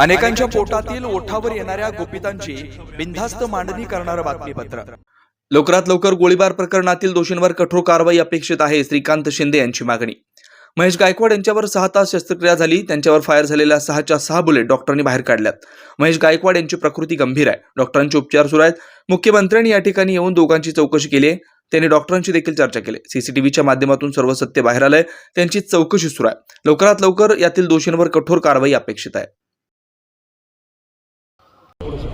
अनेकांच्या पोटातील ओठावर येणाऱ्या गोपितांची बिनधास्त मांडणी करणारं बातमीपत्र. लवकरात लवकर गोळीबार प्रकरणातील दोषींवर कठोर कारवाई अपेक्षित आहे श्रीकांत शिंदे यांची मागणी. महेश गायकवाड यांच्यावर सहा तास शस्त्रक्रिया झाली त्यांच्यावर फायर झालेल्या सहाच्या सहा बुलेट डॉक्टरांनी बाहेर काढल्यात. महेश गायकवाड यांची प्रकृती गंभीर आहे डॉक्टरांचे उपचार सुरू आहेत. मुख्यमंत्र्यांनी या ठिकाणी येऊन दोघांची चौकशी केली आहे. त्यांनी डॉक्टरांची देखील चर्चा केली. सीसीटीव्हीच्या माध्यमातून सर्व सत्य बाहेर आलंय. त्यांची चौकशी सुरू आहे. लवकरात लवकर यातील दोषींवर कठोर कारवाई अपेक्षित आहे.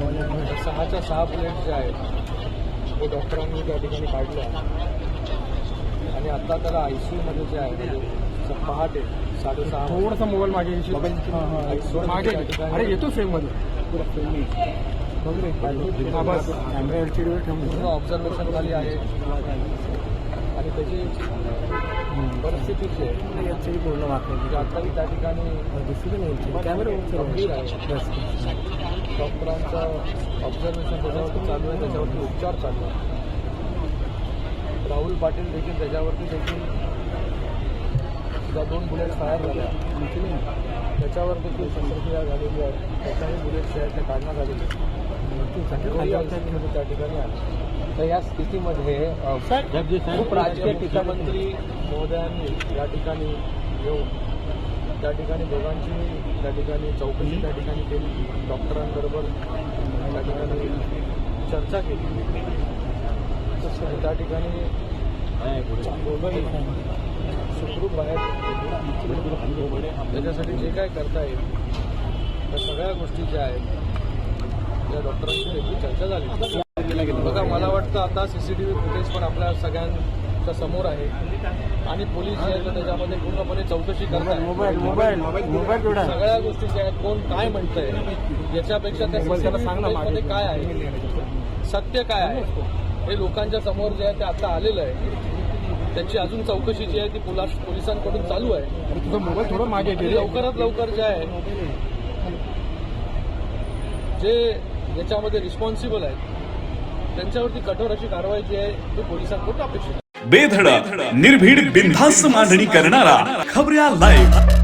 सहाच्या सहा बुलेट जे आहेत ते डॉक्टरांनी त्या ठिकाणी काढल्या आणि आता त्याला आय सी यूमध्ये जे आहे म्हणजे पहाटे साडेसहा थोडासा मोबाईल मागे. मागे. अरे येतो फ्रेममध्ये. बघ रे. बस. कॅमेरा एलसीडी वर ठेवून पूर्ण ऑब्झर्वेशन खाली आहे. आणि त्याची परिस्थिती जी आहे एलसीडी पूर्ण वापरली आताही त्या ठिकाणी दिसली नाही कॅमेरा गंभीर आहे डॉक्टरांचं ऑब्झर्वेशन त्याच्यावरती चालू आहे त्याच्यावरती उपचार चालू आहे राहुल पाटील देखील त्याच्यावरती देखील सुद्धा दोन बुलेट फायर झाल्या त्याच्यावर देखील शस्त्रक्रिया झालेली आहे त्याच्याही आहेत त्या काढण्यात आलेले त्या ठिकाणी आहे तर या स्थितीमध्ये खूप राजकीय टीकामंत्री महोदयांनी या ठिकाणी येऊन त्या ठिकाणी दोघांची त्या ठिकाणी चौकशी त्या ठिकाणी केली. डॉक्टरांबरोबर त्या ठिकाणी चर्चा केली. त्या ठिकाणी दोघंही सुखरूप आहेत त्याच्यासाठी जे काय करता येईल त्या सगळ्या गोष्टी ज्या आहेत त्या डॉक्टरांशी देखील चर्चा झाली. बघा वाटतं आता C C T V footage पण आपल्या सगळ्यांच्या समोर आहे. आणि पोलीस जे आहेत त्याच्यामध्ये पूर्णपणे चौकशी करतात सगळ्या गोष्टी ज्या आहेत कोण काय म्हणतंय याच्यापेक्षा त्या. मध्ये काय आहे? सत्य काय आहे? हे लोकांच्या समोर जे आहे ते आता आलेलं आहे. त्याची अजून चौकशी जी आहे ती पोलास पोलिसांकडून चालू आहे. तुझा मोबाईल थोडं मागे लवकरात लवकर जे आहे जे याच्यामध्ये रिस्पॉन्सिबल आहेत त्यांच्यावरती कठोर अशी कारवाई जी आहे ती पोलिसांकडून अपेक्षित आहे. बेधडक निर्भीड बिनधास्त मांडणी करणारा खबऱ्या लाईव्ह